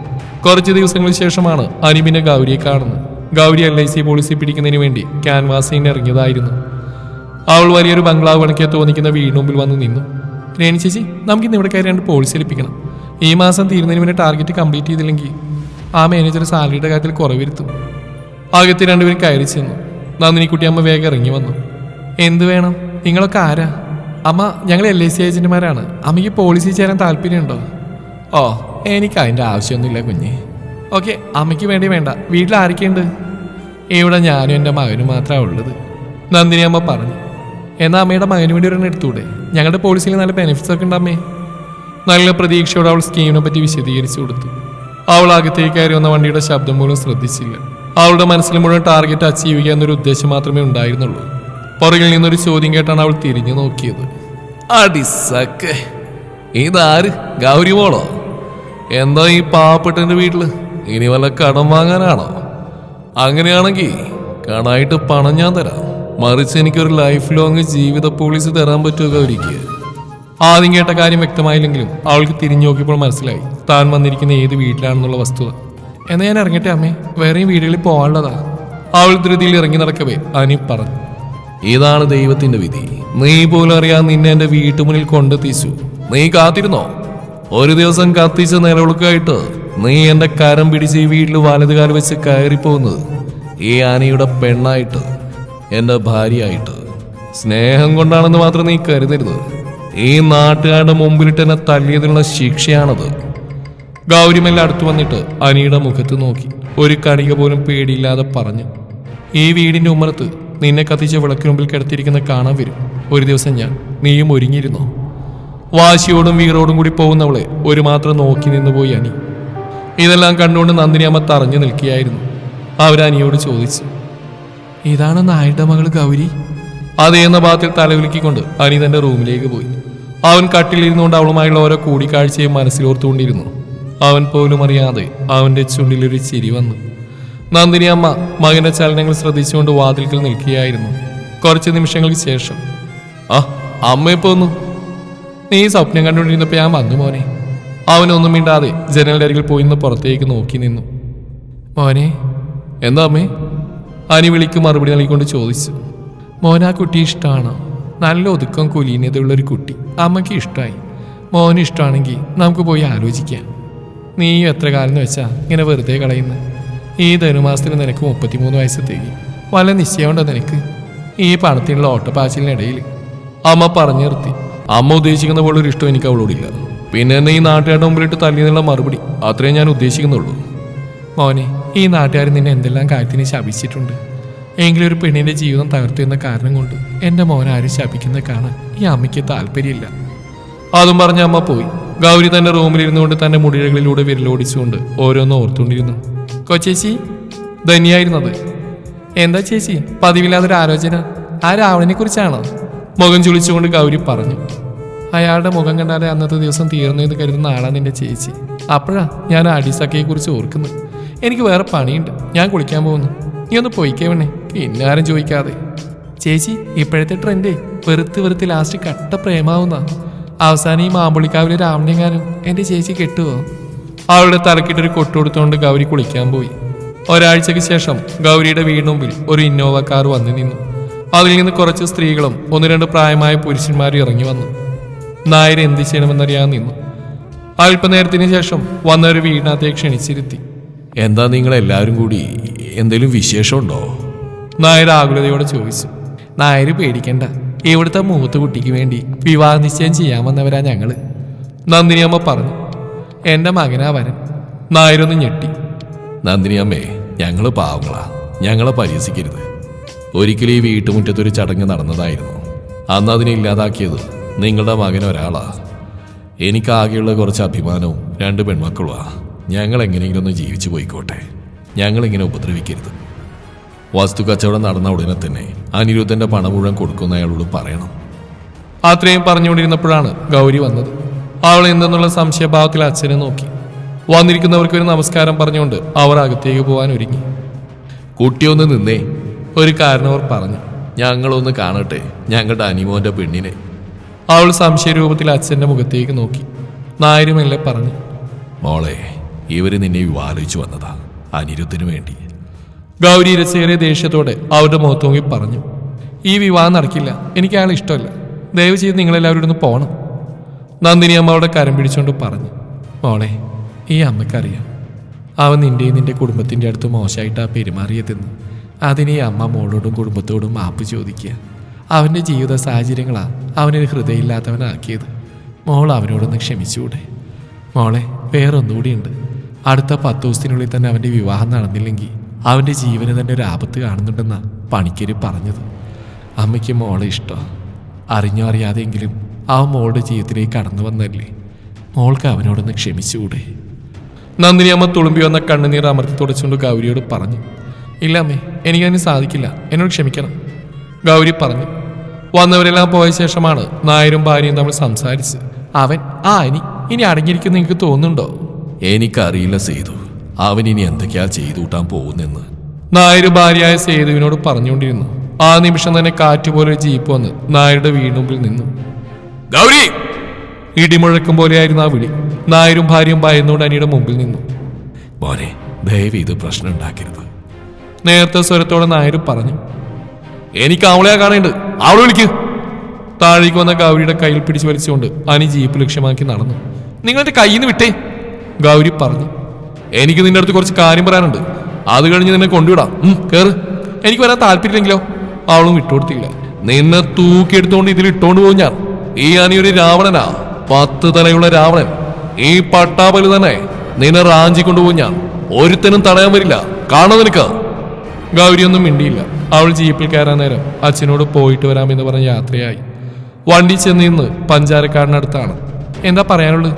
കുറച്ച് ദിവസങ്ങൾക്ക് ശേഷമാണ് അനി പിന്നെ ഗൗരിയെ കാണുന്നത്. Gauri L I C policy പിടിക്കുന്നതിന് വേണ്ടി ക്യാൻവാസിന് ഇറങ്ങിയതായിരുന്നു. അവൾ വലിയൊരു ബംഗ്ലാവ് കണക്കെ തോന്നിക്കുന്ന വീടിന് മുമ്പിൽ വന്ന് നിന്നു. രേണി ചേച്ചി നമുക്ക് ഇന്ന് ഇവിടെ കയറി രണ്ട് പോളിസി ലഭിക്കണം ഈ മാസം തീരുന്നതിന് മുന്നേ ടാർഗറ്റ് കംപ്ലീറ്റ് ചെയ്തില്ലെങ്കിൽ ആ മാനേജർ സാലറിയുടെ കാര്യത്തിൽ കുറവിരുത്തും ആകത്തി രണ്ടുപേരും കയറി ചെന്നു. നന്ദിനിക്കുട്ടി അമ്മ വേഗം ഇറങ്ങി വന്നു. എന്ത് വേണം? നിങ്ങളൊക്കെ ആരാ? അമ്മ ഞങ്ങൾ എൽ ഐ സി ഏജന്റുമാരാണ് അമ്മയ്ക്ക് പോളിസി ചേരാൻ താല്പര്യമുണ്ടോ? ഓ എനിക്ക് അതിന്റെ ആവശ്യമൊന്നുമില്ല കുഞ്ഞ്. ഓക്കെ അമ്മയ്ക്ക് വേണ്ടി വേണ്ട. വീട്ടിൽ ആരൊക്കെയുണ്ട്? ഇവിടെ ഞാനും എന്റെ മകനും മാത്രമാണ് ഉള്ളത്. നന്ദിനി അമ്മ പറഞ്ഞു. എന്നാൽ അമ്മയുടെ മകന് വേണ്ടി ഒരെണ്ണം എടുത്തൂടെ ഞങ്ങളുടെ പോളിസിയിൽ നല്ല ബെനിഫിറ്റ്സ് ഒക്കെ ഉണ്ട് അമ്മേ. നല്ല പ്രതീക്ഷയോടെ അവൾ സ്കീമിനെ പറ്റി വിശദീകരിച്ചു കൊടുത്തു. അവൾ അകത്തേക്ക് കയറി വന്ന വണ്ടിയുടെ ശബ്ദം പോലും ശ്രദ്ധിച്ചില്ല. അവളുടെ മനസ്സിൽ മുഴുവൻ ടാർഗറ്റ് അച്ചീവ് ചെയ്യുക എന്നൊരു ഉദ്ദേശം മാത്രമേ ഉണ്ടായിരുന്നുള്ളൂ. പുറകിൽ നിന്നൊരു ചോദ്യം കേട്ടാണ് അവൾ തിരിഞ്ഞു നോക്കിയത്. അടിസക്കെ ഇതാര്? ഗൗരി പോളോ എന്താ ഈ പാവപ്പെട്ടന്റെ വീട്ടിൽ? ഇനി വല്ല കടം വാങ്ങാനാണോ? അങ്ങനെയാണെങ്കിൽ കടായിട്ട് പണം ഞാൻ തരാം. മറിച്ച് എനിക്കൊരു ലൈഫ് ലോങ് ജീവിത പോളിസി തരാൻ പറ്റുമോ ഗൗരിക്ക്? ആദ്യം കേട്ട കാര്യം വ്യക്തമായില്ലെങ്കിലും അവൾക്ക് തിരിഞ്ഞു നോക്കിയപ്പോൾ മനസ്സിലായി. താൻ വന്നിരിക്കുന്ന ഏത് വീട്ടിലാണെന്നുള്ള വസ്തുത. എന്നാ ഞാൻ ഇറങ്ങട്ടെ അമ്മേ? വേറെയും വീടുകളിൽ പോകാനുള്ളതാ. അവൾ ധൃതിയിൽ ഇറങ്ങി നടക്കവേ അനി പറഞ്ഞു. ഇതാണ് ദൈവത്തിന്റെ വിധി. നീ പോലും അറിയാൻ നിന്നെ എന്റെ വീട്ടുമുന്നിൽ കൊണ്ടെത്തിച്ചു. നീ കാത്തിരുന്നോ? ഒരു ദിവസം കത്തിച്ച നിലവിളക്കായിട്ട് നീ എന്റെ കരം പിടിച്ച് ഈ വീട്ടിൽ വലതുകാൽ വെച്ച് കയറിപ്പോകുന്നത്. ഈ ആനയുടെ പെണ്ണായിട്ട് എന്റെ ഭാര്യയായിട്ട്. സ്നേഹം കൊണ്ടാണെന്ന് മാത്രം നീ കരുതരുത്. ഈ നാട്ടുകാരുടെ മുമ്പിലിട്ട് എന്നെ തല്ലിയതിനുള്ള ശിക്ഷയാണത്. ഗൗരിമെല്ലാം അടുത്തു വന്നിട്ട് അനിയുടെ മുഖത്ത് നോക്കി. ഒരു കണിക പോലും പേടിയില്ലാതെ പറഞ്ഞു ഈ വീടിന്റെ ഉമ്മറത്ത് നിന്നെ കത്തിച്ച വിളക്കിന് മുമ്പിൽ കിടത്തിയിരിക്കുന്ന കാണാൻ വരും. ഒരു ദിവസം ഞാൻ നീയും ഒരുങ്ങിയിരുന്നു? വാശിയോടും വീറോടും കൂടി പോകുന്നവളെ ഒരു മാത്രം നോക്കി നിന്നുപോയി അനി. ഇതെല്ലാം കണ്ടുകൊണ്ട് നന്ദിനി അമ്മ തറഞ്ഞു നിൽക്കുകയായിരുന്നു. അവരനിയോട് ചോദിച്ചു ഇതാണ് നായുടെ മകൾ ഗൗരി? അതേന്ന ഭാഗത്തിൽ തലവിലുക്കിക്കൊണ്ട് അനി തന്റെ റൂമിലേക്ക് പോയി. അവൻ കട്ടിലിരുന്നുകൊണ്ട് അവളുമായുള്ള ഓരോ കൂടിക്കാഴ്ചയും മനസ്സിലോർത്തുകൊണ്ടിരുന്നു. അവൻ പോലും അറിയാതെ അവന്റെ ചുണ്ടിലൊരു ചിരി വന്നു. നന്ദിനി അമ്മ മകന്റെ ചലനങ്ങൾ ശ്രദ്ധിച്ചുകൊണ്ട് വാതിൽക്കൽ നിൽക്കുകയായിരുന്നു. കുറച്ച് നിമിഷങ്ങൾക്ക് ശേഷം ആ അമ്മ പോന്നു നീ സ്വപ്നം കണ്ടുകൊണ്ടിരുന്നപ്പോ ഞാൻ വന്നു മോനെ. അവനൊന്നും മിണ്ടാതെ ജനലിന്റെ അരികിൽ പോയി നിന്ന് പുറത്തേക്ക് നോക്കി നിന്നു. മോനെ എന്താ അമ്മേ? അനി വിളിക്ക് മറുപടി നൽകിക്കൊണ്ട് ചോദിച്ചു. മോൻ ആ കുട്ടി ഇഷ്ടമാണ് നല്ല ഒതുക്കം കുലീനതയുള്ള ഒരു കുട്ടി. അമ്മയ്ക്ക് ഇഷ്ടമായി മോന് ഇഷ്ടമാണെങ്കിൽ നമുക്ക് പോയി ആലോചിക്കാം. നീയും എത്ര കാലം എന്ന് വെച്ചാ ഇങ്ങനെ വെറുതെ കളയുന്നു? ഈ ധനുമാസത്തിന് നിനക്ക് മുപ്പത്തിമൂന്ന് വയസ്സത്തേക്ക് വല്ല നിശ്ചയമുണ്ടോ നിനക്ക്? ഈ പണത്തിനുള്ള ഓട്ടപ്പാച്ചിലിനിടയിൽ അമ്മ പറഞ്ഞു നിർത്തി. അമ്മ ഉദ്ദേശിക്കുന്ന പോലെ ഒരു ഇഷ്ടം എനിക്ക് അവളോടില്ല. പിന്നെ എന്നെ ഈ നാട്ടുകാരുടെ മുമ്പിലിട്ട് തല്ലിയെന്നുള്ള മറുപടി. അത്രേ ഞാൻ ഉദ്ദേശിക്കുന്നുള്ളൂ. മോനെ ഈ നാട്ടുകാർ നിന്നെ എന്തെല്ലാം കാര്യത്തിന് ശപിച്ചിട്ടുണ്ട്? എങ്കിലും ഒരു പെണ്ണിന്റെ ജീവിതം തകർത്തു എന്ന കാരണം കൊണ്ട് എന്റെ മോൻ ആരും ശപിക്കുന്നത് കാണാൻ ഈ അമ്മയ്ക്ക് താല്പര്യമില്ല. അതും പറഞ്ഞ അമ്മ പോയി. ഗൗരി തന്റെ റൂമിലിരുന്നുകൊണ്ട് തന്റെ മുടികളിലൂടെ വിരലോടിച്ചുകൊണ്ട് ഓരോന്ന് ഓർത്തുകൊണ്ടിരുന്നു. കൊച്ചേച്ചി ധനിയായിരുന്നത്. എന്താ ചേച്ചി? പതിവില്ലാതൊരു ആലോചന. ആ രാവണനെ കുറിച്ചാണോ? മുഖം ചുളിച്ചുകൊണ്ട് ഗൗരി പറഞ്ഞു. അയാളുടെ മുഖം കണ്ടാലേ അന്നത്തെ ദിവസം തീർന്നു എന്ന് കരുതുന്ന ആളാണ് എന്റെ ചേച്ചി. അപ്പോഴാ ഞാൻ അടിസക്കയെ കുറിച്ച് ഓർക്കുന്നത് എനിക്ക് വേറെ പണിയുണ്ട്. ഞാൻ കുളിക്കാൻ പോകുന്നു. നീ ഒന്ന് പോയിക്കേ വേണേ പിന്നെ ആരും ചോദിക്കാതെ. ചേച്ചി ഇപ്പോഴത്തെ ട്രെൻഡേ വെറുത്ത് വെറുത്ത് ലാസ്റ്റ് കട്ട പ്രേമാവുന്ന. അവസാനം ഈ മാമ്പുളിക്കാവിലെ രാമണിയങ്ങാനും എന്റെ ചേച്ചി കെട്ടുവോ? അവളുടെ തലക്കിട്ടൊരു കൊട്ടുകൊടുത്തുകൊണ്ട് ഗൗരി കുളിക്കാൻ പോയി. ഒരാഴ്ചയ്ക്ക് ശേഷം ഗൗരിയുടെ വീടിന് മുമ്പിൽ ഒരു ഇന്നോവ കാർ വന്നു നിന്നു. അതിൽ നിന്ന് കുറച്ച് സ്ത്രീകളും ഒന്ന് രണ്ട് പ്രായമായ പുരുഷന്മാരും ഇറങ്ങി വന്നു. നായർ എന്ത് ചെയ്യണമെന്നറിയാൻ നിന്നു. അല്പനേരത്തിന് ശേഷം വന്നൊരു വീടിനകത്തേക്ക് ക്ഷണിച്ചിരുത്തി. എന്താ നിങ്ങൾ എല്ലാവരും കൂടി എന്തെങ്കിലും വിശേഷമുണ്ടോ? നായർ ആകുലതയോടെ ചോദിച്ചു. നായർ പേടിക്കണ്ട. ഇവിടുത്തെ മൂത്ത കുട്ടിക്ക് വേണ്ടി വിവാഹ നിശ്ചയം ചെയ്യാൻ വന്നവരാ ഞങ്ങൾ. നന്ദിനിയമ്മ പറഞ്ഞു. എന്റെ മകനാ വരൻ. നായരൊന്ന് ഞെട്ടി. നന്ദിനിയമ്മേ ഞങ്ങൾ ഞങ്ങൾ പാവങ്ങളാ. ഞങ്ങളെ പരിഹസിക്കരുത്. ഒരിക്കലും ഈ വീട്ടുമുറ്റത്തൊരു ചടങ്ങ് നടന്നതായിരുന്നു. അന്ന് അതിനെ ഇല്ലാതാക്കിയത് നിങ്ങളുടെ മകൻ ഒരാളാ. എനിക്കാകെയുള്ള കുറച്ച് അഭിമാനവും രണ്ട് പെൺമക്കളുമാ ഞങ്ങൾ എങ്ങനെയെങ്കിലും ഒന്ന് ജീവിച്ചു പോയിക്കോട്ടെ. ഞങ്ങളിങ്ങനെ ഉപദ്രവിക്കരുത്. വസ്തു കച്ചവടം നടന്ന ഉടനെ തന്നെ അനിരുദ്ധന്റെ പണം മുഴുവൻ കൊടുക്കുന്ന അയാളോട് പറയണം. അത്രയും പറഞ്ഞുകൊണ്ടിരുന്നപ്പോഴാണ് ഗൗരി വന്നത്. അവൾ എന്തെന്നുള്ള സംശയഭാവത്തിൽ അച്ഛനെ നോക്കി. വന്നിരിക്കുന്നവർക്ക് ഒരു നമസ്കാരം പറഞ്ഞുകൊണ്ട് അവർ അകത്തേക്ക് പോകാൻ ഒരുങ്ങി. കുട്ടിയൊന്ന് നിന്നേ. ഒരു കാരണവർ പറഞ്ഞു. ഞങ്ങളൊന്ന് കാണട്ടെ ഞങ്ങളുടെ അനിമോന്റെ പെണ്ണിനെ. അവൾ സംശയരൂപത്തിൽ അച്ഛന്റെ മുഖത്തേക്ക് നോക്കി. നായരുമെല്ലെ പറഞ്ഞു മോളെ ഇവർ നിന്നെ വിവാഹിച്ചു വന്നതാ. അനിരുദ്ധിനു വേണ്ടി. ഗൗരി ഇരച്ചേറിയ ദേഷ്യത്തോടെ അവരുടെ മുഖത്ത് നോക്കി പറഞ്ഞു ഈ വിവാഹം നടക്കില്ല. എനിക്ക് അയാൾ ഇഷ്ടമല്ല. ദയവ് ചെയ്ത് നിങ്ങളെല്ലാവരും ഇവിടുന്ന് പോകണം നന്ദിനി അമ്മ അവിടെ കരം പിടിച്ചുകൊണ്ട് പറഞ്ഞു മോളെ ഈ അമ്മക്കറിയാം. അവൻ നിന്റെയും നിന്റെ കുടുംബത്തിന്റെ അടുത്ത് മോശമായിട്ടാണ് പെരുമാറിയതെന്ന്. അതിന് ഈ അമ്മ മോളോടും കുടുംബത്തോടും മാപ്പ് ചോദിക്കുക. അവന്റെ ജീവിത സാഹചര്യങ്ങളാണ് അവനൊരു ഹൃദയമില്ലാത്തവനാക്കിയത്. മോൾ അവനോടൊന്ന് ക്ഷമിച്ചുകൂടെ. മോളെ വേറൊന്നുകൂടിയുണ്ട്. അടുത്ത പത്ത് ദിവസത്തിനുള്ളിൽ തന്നെ അവന്റെ വിവാഹം നടന്നില്ലെങ്കിൽ അവന്റെ ജീവന് തന്നെ ഒരു ആപത്ത് കാണുന്നുണ്ടെന്നാണ് പണിക്കര് പറഞ്ഞത്. അമ്മയ്ക്ക് മോളെ ഇഷ്ടമാണ് അറിഞ്ഞോ അറിയാതെങ്കിലും ആ മോളുടെ ജീവിതത്തിലേക്ക് കടന്നു വന്നല്ലേ മോൾക്ക് അവനോടൊന്ന് ക്ഷമിച്ചുകൂടെ. നന്ദിനി അമ്മ തുളുമ്പി വന്ന കണ്ണുനീർ അമർത്തി തുടച്ചുകൊണ്ട് ഗൗരിയോട് പറഞ്ഞു. ഇല്ല അമ്മേ എനിക്കതിന് സാധിക്കില്ല. എന്നോട് ക്ഷമിക്കണം. ഗൗരി പറഞ്ഞു. വന്നവരെല്ലാം പോയ ശേഷമാണ് നായരും ഭാര്യയും തമ്മിൽ സംസാരിച്ച്. അവൻ ആ ഇനി ഇനി അടങ്ങിയിരിക്കുന്ന എനിക്ക് തോന്നുന്നുണ്ടോ? എനിക്കറിയില്ല സേതു. അവൻ ഇനി എന്തൊക്കെയാ ചെയ്തുകൂട്ടാൻ പോകുന്നെന്ന്. നായർ ഭാര്യയായ സേതുവിനോട് പറഞ്ഞുകൊണ്ടിരുന്നു. ആ നിമിഷം തന്നെ കാറ്റുപോലെ ഒരു ജീപ്പ് വന്ന് നായരുടെ വീടുമ്പിൽ നിന്നു. ഗൗരി! ഇടിമുഴക്കം പോലെയായിരുന്നു ആ വിളി. നായരും ഭാര്യയും ഭയന്നുകൊണ്ട് അനിയുടെ മുമ്പിൽ നിന്നു. മോനെ ദയവ് ഇത് പ്രശ്നം ഉണ്ടാക്കരുത്. നേരത്തെ സ്വരത്തോടെ നായരും പറഞ്ഞു എനിക്ക് അവളെയാ കാണേണ്ടത്. അവളെ വിളിക്ക്. താഴേക്ക് വന്ന ഗൗരിയുടെ കയ്യിൽ പിടിച്ചു വലിച്ചുകൊണ്ട് അനി ജീപ്പ് ലക്ഷ്യമാക്കി നടന്നു. നിങ്ങളുടെ കയ്യിൽ നിന്ന് വിട്ടേ ഗൗരി പറഞ്ഞു. എനിക്ക് നിന്റെ അടുത്ത് കുറച്ച് കാര്യം പറയാനുണ്ട്. അത് കഴിഞ്ഞ് നിന്നെ കൊണ്ടുവിടാം. ഉം, കേറ്. എനിക്ക് വരാൻ താല്പര്യമില്ലെങ്കിലോ? അവളും വിട്ടുകൊടുത്തില്ല. നിന്നെ തൂക്കിയെടുത്തോണ്ട് ഇതിൽ ഇട്ടോണ്ട് പോകും ഞാൻ. ഈ അനി ഒരു രാവണനാ. പത്ത് തലയുള്ള രാവണൻ. ഈ പട്ടാപലി തന്നെ നിന്നെ റാഞ്ചി കൊണ്ടുപോകും ഞാൻ. ഒരുത്തനും തടയാൻ വരില്ല. കാണോ നിനക്ക്? ഗൗരിയൊന്നും മിണ്ടിയില്ല. അവൾ ജീപ്പിൽ കയറാൻ നേരം അച്ഛനോട് പോയിട്ട് വരാമെന്ന് പറഞ്ഞ യാത്രയായി. വണ്ടി ചെന്ന് നിന്ന് പഞ്ചാരക്കാടിനടുത്താണ് എന്താ പറയാനുള്ളത്?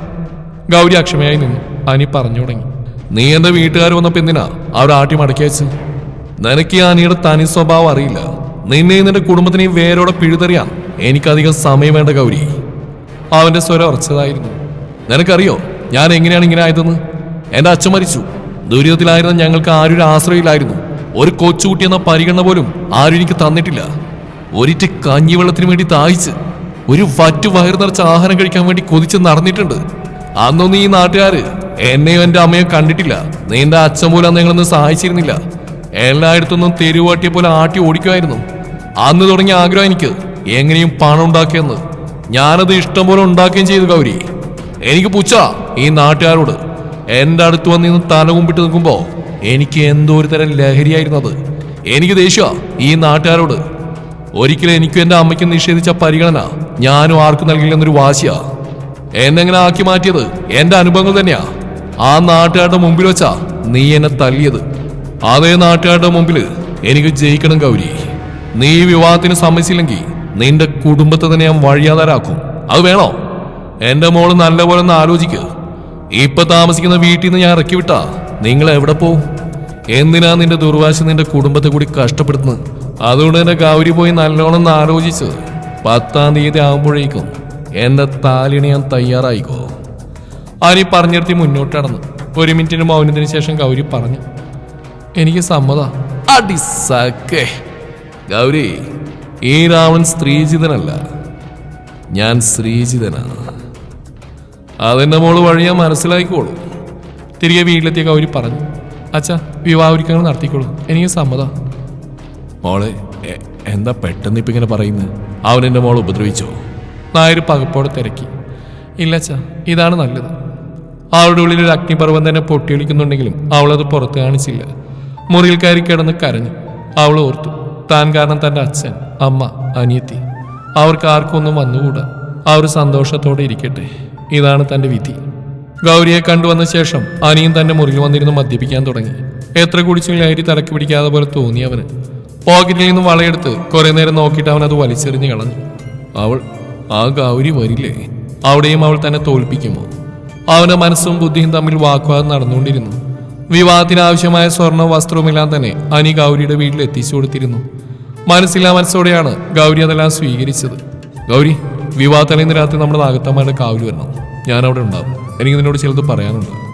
ഗൗരി അക്ഷമയായി നിന്നു അനി പറഞ്ഞു തുടങ്ങി. നീ എന്റെ വീട്ടുകാർ വന്നപ്പോ എന്തിനാ അവർ ആട്ടി മടക്കി വെച്ച്? നിനക്ക് ഈ അനിയുടെ തനി സ്വഭാവം അറിയില്ല. നിന്നെയും നിന്റെ കുടുംബത്തിനെയും വേരോടെ പിഴുതെറിയാൻ എനിക്കധികം സമയം വേണ്ട ഗൗരി. അവന്റെ സ്വരം ഉറച്ചതായിരുന്നു. നിനക്കറിയോ ഞാൻ എങ്ങനെയാണ് ഇങ്ങനെ ആയതെന്ന്? എന്റെ അച്ഛൻ മരിച്ചു. ദുരിതത്തിലായിരുന്ന ഞങ്ങൾക്ക് ആരും ആശ്രയമില്ലായിരുന്നു. ഒരു കൊച്ചുകുട്ടി എന്ന പരിഗണന പോലും ആരും എനിക്ക് തന്നിട്ടില്ല. ഒരിറ്റ് കഞ്ഞിവെള്ളത്തിന് വേണ്ടി ദാഹിച്ച് ഒരു വറ്റു വയറു നിറച്ച ആഹാരം കഴിക്കാൻ വേണ്ടി കൊതിച്ച് നടന്നിട്ടുണ്ട്. അന്നൊന്നും ഈ നാട്ടുകാര് എന്നെയും എന്റെ അമ്മയും കണ്ടിട്ടില്ല. നിന്റെ അച്ഛൻ പോലും അന്ന് ഞങ്ങളൊന്നും സഹായിച്ചിരുന്നില്ല. എല്ലായിടത്തുനിന്നും തെരുവാട്ടിയെ പോലെ ആട്ടി ഓടിക്കുമായിരുന്നു. അന്ന് തുടങ്ങിയ ആഗ്രഹം എനിക്ക് എങ്ങനെയും പണം ഉണ്ടാക്കിയെന്ന്. ഞാനത് ഇഷ്ടം പോലെ ഉണ്ടാക്കുകയും ചെയ്തു ഗൗരി. എനിക്ക് പുച്ച ഈ നാട്ടുകാരോട്. എന്റെ അടുത്ത് വന്ന് നിന്ന് തല കുമ്പിട്ട് നിൽക്കുമ്പോ എനിക്ക് എന്തോ ഒരു തരം ലഹരിയായിരുന്നു അത്. എനിക്ക് ദേഷ്യ ഈ നാട്ടുകാരോട്. ഒരിക്കലും എനിക്കും എന്റെ അമ്മയ്ക്കും നിഷേധിച്ച പരിഗണന ഞാനും ആർക്കും നൽകില്ലെന്നൊരു വാശിയാ. എന്നെങ്ങനെ ആക്കി മാറ്റിയത്? എന്റെ അനുഭവങ്ങൾ തന്നെയാ. ആ നാട്ടുകാരുടെ മുമ്പിൽ വെച്ചാ നീ എന്നെ തല്ലിയത്. അതേ നാട്ടുകാരുടെ മുമ്പിൽ എനിക്ക് ജയിക്കണം ഗൗരി. നീ വിവാഹത്തിന് സമ്മതിച്ചില്ലെങ്കിൽ നിന്റെ കുടുംബത്തെ തന്നെ ഞാൻ വഴിയാതാരാക്കും. അത് വേണോ? എന്റെ മോൾ നല്ലപോലെ ഒന്ന് ആലോചിക്കുക ഇപ്പൊ താമസിക്കുന്ന വീട്ടിൽ നിന്ന് ഞാൻ ഇറക്കി വിട്ടാ നിങ്ങൾ എവിടെ പോവും? എന്തിനാ നിന്റെ ദുർവാശ നിന്റെ കുടുംബത്തെ കൂടി കഷ്ടപ്പെടുത്തുന്നത്? അതുകൊണ്ട് തന്നെ ഗൗരി പോയി നല്ലോണം ആലോചിച്ചത് ആലോചിച്ച് പത്താം തീയതി ആകുമ്പോഴേക്കും എന്റെ താലിണി ഞാൻ തയ്യാറായിക്കോ? അനി പറഞ്ഞിരുത്തി മുന്നോട്ട് നടന്നു. ഒരു മിനിറ്റിന് മൗനത്തിന് ശേഷം ഗൗരി പറഞ്ഞു എനിക്ക് സമ്മത. അടിസക്കെ ഗൗരി ഈ രാവൺ സ്ത്രീജിതനല്ല. ഞാൻ ശ്രീജിതനാണ് അതെന്റെ മോൾ വഴി ഞാൻ മനസ്സിലാക്കിക്കോളൂ. തിരികെ വീട്ടിലെത്തിയ ഗൗരി പറഞ്ഞു അച്ഛാ വിവാഹൊരുക്കങ്ങൾ നടത്തിക്കോളൂ. എനിക്ക് സമ്മതം. മോളെ എന്താ പെട്ടെന്ന് ഇപ്പൊ ഇങ്ങനെ പറയുന്നത് അവൻ എന്റെ മോളെ ഉപദ്രവിച്ചോ? നായർ പകപ്പോടെ തിരക്കി. ഇല്ല അച്ഛാ ഇതാണ് നല്ലത്. അവളുടെ ഉള്ളിൽ ഒരു അഗ്നിപർവം തന്നെ പൊട്ടിയൊളിക്കുന്നുണ്ടെങ്കിലും അവളത് പുറത്ത് കാണിച്ചില്ല. മുറിയിൽ കയറി കിടന്ന് കരഞ്ഞു. അവൾ ഓർത്തു താൻ കാരണം തന്റെ അച്ഛൻ അമ്മ അനിയത്തി. അവർക്ക് ആർക്കും ഒന്നും വന്നുകൂടാ അവർ സന്തോഷത്തോടെ ഇരിക്കട്ടെ. ഇതാണ് തന്റെ വിധി. ഗൗരിയെ കണ്ടുവന്ന ശേഷം അനിയും തന്റെ മുറിയിൽ വന്നിരുന്ന് മദ്യപിക്കാൻ തുടങ്ങി. എത്ര കുടിച്ചും ലഹരി തലക്ക് പിടിക്കാതെ പോലെ തോന്നി അവന്. പോക്കറ്റിൽ നിന്ന് വളയെടുത്ത് കുറെ നേരം നോക്കിയിട്ട് അവൻ അത് വലിച്ചെറിഞ്ഞ് കളഞ്ഞു. അവൾ ആ ഗൗരി വരില്ലേ? അവിടെയും അവൾ തന്നെ തോൽപ്പിക്കുമോ? അവന്റെ മനസ്സും ബുദ്ധിയും തമ്മിൽ വാക്കുവാദം നടന്നുകൊണ്ടിരുന്നു. വിവാഹത്തിന് ആവശ്യമായ സ്വർണ വസ്ത്രവുമെല്ലാം തന്നെ അനി ഗൗരിയുടെ വീട്ടിൽ എത്തിച്ചു കൊടുത്തിരുന്നു. മനസ്സില്ലാ മനസ്സോടെയാണ് ഗൗരി അതെല്ലാം സ്വീകരിച്ചത്. ഗൗരി വിവാഹത്തലേന്ന് രാത്രി നമ്മുടെ നാഗത്തമ്മയുടെ കാവലി വരണം. ഞാൻ അവിടെ ഉണ്ടാവും. എനിക്ക് നിന്നോട് ചിലത് പറയാനുണ്ട്.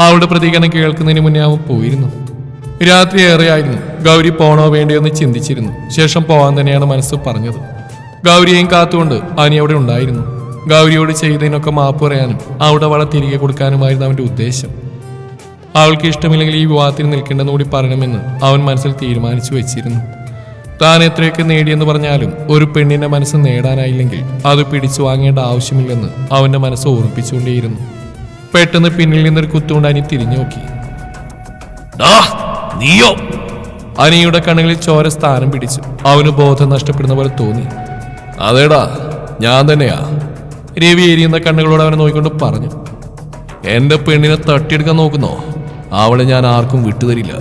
അവളുടെ പ്രതികരണം കേൾക്കുന്നതിന് മുന്നേ അവൻ പോയിരുന്നു. രാത്രി ഏറെയായിരുന്നു ഗൗരി പോണോ വേണ്ടയോ എന്ന് ചിന്തിച്ചിരുന്നു. ശേഷം പോവാൻ തന്നെയാണ് മനസ്സ് പറഞ്ഞത്. ഗൗരിയെയും കാത്തുകൊണ്ട് അനി അവിടെ ഉണ്ടായിരുന്നു. ഗൗരിയോട് ചെയ്തതിനൊക്കെ മാപ്പ് പറയാനും അവിടെ വള തിരികെ കൊടുക്കാനുമായിരുന്നു അവന്റെ ഉദ്ദേശം. അവൾക്ക് ഇഷ്ടമില്ലെങ്കിൽ ഈ വിവാഹത്തിന് നിൽക്കേണ്ടെന്ന് കൂടി പറയണമെന്ന് അവൻ മനസ്സിൽ തീരുമാനിച്ചു വെച്ചിരുന്നു. താൻ എത്രയൊക്കെ നേടിയെന്ന് പറഞ്ഞാലും ഒരു പെണ്ണിന്റെ മനസ്സ് നേടാനായില്ലെങ്കിൽ അത് പിടിച്ചു വാങ്ങേണ്ട ആവശ്യമില്ലെന്ന് അവന്റെ മനസ്സ് ഓർമ്മിപ്പിച്ചുകൊണ്ടേയിരുന്നു. പെട്ടെന്ന് പിന്നിൽ നിന്നൊരു കുത്തുകൊണ്ട് അനി തിരിഞ്ഞു നോക്കി. നീയോ? അനിയുടെ കണ്ണുകളിൽ ചോര സ്ഥാനം പിടിച്ചു. അവന് ബോധം നഷ്ടപ്പെടുന്ന പോലെ തോന്നി. അതേടാ ഞാൻ തന്നെയാ. രവി എരിയുന്ന കണ്ണുകളോട് അവനെ നോക്കിക്കൊണ്ട് പറഞ്ഞു. എന്റെ പെണ്ണിനെ തട്ടിയെടുക്കാൻ നോക്കുന്നോ? അവളെ ഞാൻ ആർക്കും വിട്ടുതരില്ല.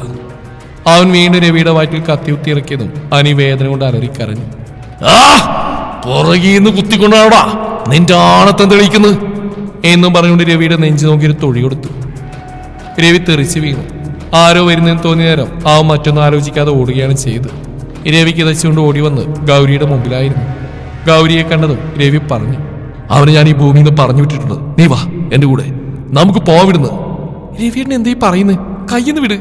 അവൻ വീണ്ടും രവിയുടെ വയറ്റിൽ കത്തി ഇറക്കിയതും അനി വേദന കൊണ്ട് അലറിക്കരഞ്ഞു പുറകീന്ന് കുത്തിക്കൊണ്ടാവടാ നിന്റെ ആണത്തം തെളിയിക്കുന്നത് എന്നും പറഞ്ഞുകൊണ്ട് രവിയുടെ നെഞ്ചു ഒരു തൊഴി കൊടുത്തു. രവി തെറിച്ച് വീണു. ആരോ വരുന്നതെന്ന് തോന്നിയ നേരം ആ മറ്റൊന്നും ആലോചിക്കാതെ ഓടുകയാണ് ചെയ്തത്. രവി കിതച്ചുകൊണ്ട് ഓടി വന്ന് ഗൗരിയുടെ മുമ്പിലായിരുന്നു. ഗൗരിയെ കണ്ടതും രവി പറഞ്ഞു അവന് ഞാൻ ഈ ഭൂമിയിൽ നിന്ന് പറഞ്ഞു വിട്ടിട്ടുണ്ട്. നീ വാ എന്റെ കൂടെ. നമുക്ക് പോവിടുന്ന് രവിയുടെ എന്തേ പറയുന്നത് കയ്യിന്ന് വിട്.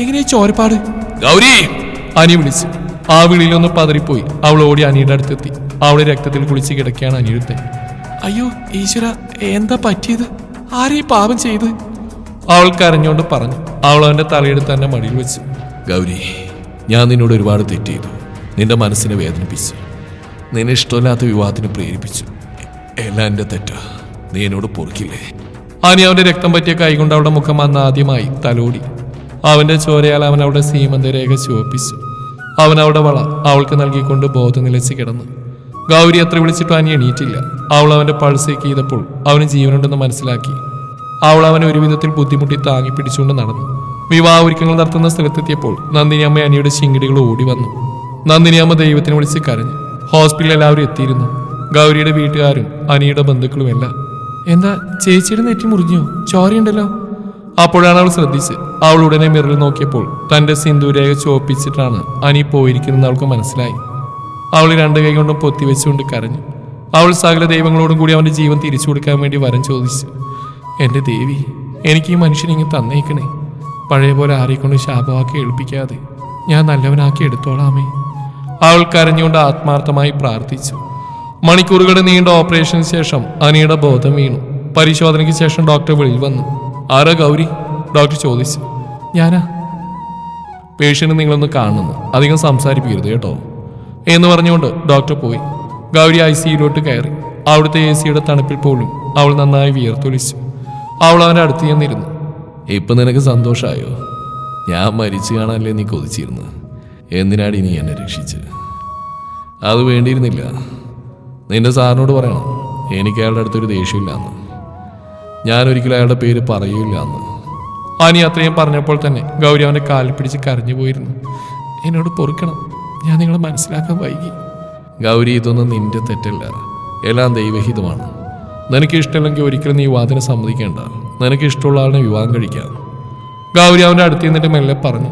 എങ്ങനെയാ ചോരപ്പാട്? ഗൗരി! അനി വിളിച്ചു. ആ വിളിയിലൊന്ന് പതറിപ്പോയി. അവൾ ഓടി അനിയുടെ അടുത്തെത്തി. അവളെ രക്തത്തിൽ കുളിച്ച് കിടക്കുകയാണ് അനിയുടെ അയ്യോ ഈശ്വര എന്താ പറ്റിയത്? ആരെ ഈ പാപം ചെയ്ത്? അവൾ കരഞ്ഞുകൊണ്ട് പറഞ്ഞു. അവൾ അവന്റെ തലയെടുത്ത് തന്നെ മടിയിൽ വെച്ചു ഗൗരി ഞാൻ നിന്നോട് ഒരുപാട് തെറ്റ് ചെയ്തു. നിന്റെ മനസ്സിനെ വേദനിപ്പിച്ചു. നിന്നെ ഇഷ്ടമില്ലാത്ത വിവാഹത്തിന് പ്രേരിപ്പിച്ചു. എല്ലാം എന്റെ തെറ്റാ. നീ എന്നോട് പൊറുക്കില്ലേ? അനി അവന്റെ രക്തം പറ്റിയ കൈകൊണ്ട് അവളുടെ മുഖം അന്ന് ആദ്യമായി തലോടി. അവന്റെ ചോരയാൽ അവൻ അവളുടെ സീമന്ത രേഖ ചുവപ്പിച്ചു. അവൻ അവളുടെ വള അവൾക്ക് നൽകിക്കൊണ്ട് ബോധം നിലച്ച് കിടന്നു. ഗൗരി അത്ര വിളിച്ചിട്ടും അനി എണീറ്റില്ല. അവൾ അവന്റെ പൾസേക്ക് ചെയ്തപ്പോൾ അവന് ജീവനുണ്ടെന്ന് മനസ്സിലാക്കി. അവൾ അവനെ ഒരു വിധത്തിൽ ബുദ്ധിമുട്ടി താങ്ങി പിടിച്ചുകൊണ്ട് നടന്നു. വിവാഹ ഒരുക്കങ്ങൾ നടത്തുന്ന സ്ഥലത്തെത്തിയപ്പോൾ നന്ദിനി അമ്മ അനിയുടെ ശിങ്കിടികൾ ഓടി വന്നു. നന്ദിനി അമ്മ ദൈവത്തിനെ വിളിച്ച് കരഞ്ഞു. ഹോസ്പിറ്റലിൽ എല്ലാവരും എത്തിയിരുന്നു. ഗൗരിയുടെ വീട്ടുകാരും അനിയുടെ ബന്ധുക്കളും എല്ലാം എന്താ ചേച്ചിയുടെ നെറ്റി മുറിഞ്ഞോ? ചോരയുണ്ടല്ലോ? അപ്പോഴാണ് അവൾ ശ്രദ്ധിച്ച് അവൾ ഉടനെ മിററിൽ നോക്കിയപ്പോൾ തന്റെ സിന്ദൂരേഖ ചോപ്പിച്ചിട്ടാണ് അനി പോയിരിക്കുന്നത് അവൾക്ക് മനസ്സിലായി. അവൾ രണ്ട് കൈ കൊണ്ടും പൊത്തി വെച്ചുകൊണ്ട് കരഞ്ഞു. അവൾ സകല ദൈവങ്ങളോടും കൂടി അവന്റെ ജീവൻ തിരിച്ചു കൊടുക്കാൻ വേണ്ടി വരം ചോദിച്ചു. എന്റെ ദേവി എനിക്ക് ഈ മനുഷ്യനിങ്ങ് തന്നേക്കണേ. പഴയ പോലെ ആരെക്കൊണ്ട് ശാപമാക്കി ഏൽപ്പിക്കാതെ ഞാൻ നല്ലവനാക്കി എടുത്തോളാമേ. അവൾ കരഞ്ഞുകൊണ്ട് ആത്മാർത്ഥമായി പ്രാർത്ഥിച്ചു. മണിക്കൂറുകളുടെ നീണ്ട ഓപ്പറേഷന് ശേഷം അനിയുടെ ബോധം വീണു. പരിശോധനയ്ക്ക് ശേഷം ഡോക്ടർ വെളിയിൽ വന്നു. ആരാ ഗൗരി? ഡോക്ടർ ചോദിച്ചു. ഞാനാ. പേഷ്യന്റ് നിങ്ങളൊന്ന് കാണുന്നു. അധികം സംസാരിപ്പിക്കരുത് കേട്ടോ. എന്ന് പറഞ്ഞുകൊണ്ട് ഡോക്ടർ പോയി. ഗൗരി ഐ സിയിലോട്ട് കയറി. അവിടുത്തെ എ സിയുടെ തണുപ്പിൽ പോലും അവൾ നന്നായി വിയർത്തൊലിച്ചു. അവൾ അവന്റെ അടുത്ത് ചെന്നിരുന്നു. ഇപ്പം നിനക്ക് സന്തോഷമായോ ഞാൻ മരിച്ചു കാണാനല്ലേ നീ കൊതിച്ചിരുന്നു എന്തിനാടി നീ എന്നെ രക്ഷിച്ച്? അത് വേണ്ടിയിരുന്നില്ല. നിന്റെ സാറിനോട് പറയണം. എനിക്ക് അയാളുടെ അടുത്തൊരു ദേഷ്യമില്ലാന്ന്. ഞാൻ ഒരിക്കലും അയാളുടെ പേര് പറയൂല എന്ന് അനി അത്രയും പറഞ്ഞപ്പോൾ തന്നെ ഗൗരി അവന്റെ കാലിൽ പിടിച്ച് കരഞ്ഞു പോയിരുന്നു എന്നോട് പൊറുക്കണം. ഞാൻ നിങ്ങളെ മനസ്സിലാക്കാൻ വൈകി. ഗൗരി ഇതൊന്നും നിന്റെ തെറ്റല്ല. എല്ലാം ദൈവഹിതമാണ്. നിനക്ക് ഇഷ്ടമല്ലെങ്കിൽ ഒരിക്കലും നീ വിവാഹത്തിന് സമ്മതിക്കേണ്ട. നിനക്ക് ഇഷ്ടമുള്ള ആളിനെ വിവാഹം കഴിക്കാം. ഗൗരി അവന്റെ അടുത്ത് നിന്നിട്ട് മെല്ലെ പറഞ്ഞു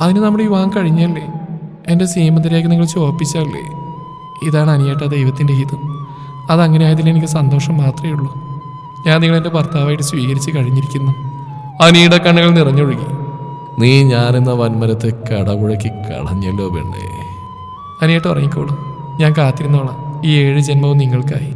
അതിന് നമ്മുടെ വിവാഹം കഴിഞ്ഞല്ലേ? എന്റെ സീമന്തരേഖ നിങ്ങൾ ചോപ്പിച്ചല്ലേ? ഇതാണ് അനിയേട്ട ദൈവത്തിന്റെ ഹിതം. അതങ്ങനെ ആയതിൽ എനിക്ക് സന്തോഷം മാത്രമേ ഉള്ളൂ. ഞാൻ നിങ്ങളെന്റെ ഭർത്താവായിട്ട് സ്വീകരിച്ച് കഴിഞ്ഞിരിക്കുന്നു. അനിയുടെ കണ്ണുകൾ നിറഞ്ഞൊഴുകി. നീ എന്ന വൻമരത്തെ കടപുഴക്കി കളഞ്ഞല്ലോ പെണ്ണേ. അനിയേട്ട ഉറങ്ങിക്കോളൂ. ഞാൻ കാത്തിരുന്നോളാം. ഈ ഏഴ് ജന്മവും നിങ്ങൾക്കായി.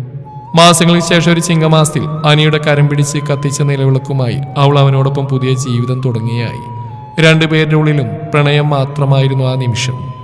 മാസങ്ങൾക്ക് ശേഷം ഒരു ചിങ്ങമാസത്തിൽ അനിയുടെ കരം പിടിച്ച് കത്തിച്ച നിലവിളക്കുമായി അവൾ അവനോടൊപ്പം പുതിയ ജീവിതം തുടങ്ങിയായി. രണ്ടുപേരുടെ ഉള്ളിലും പ്രണയം മാത്രമായിരുന്നു ആ നിമിഷം.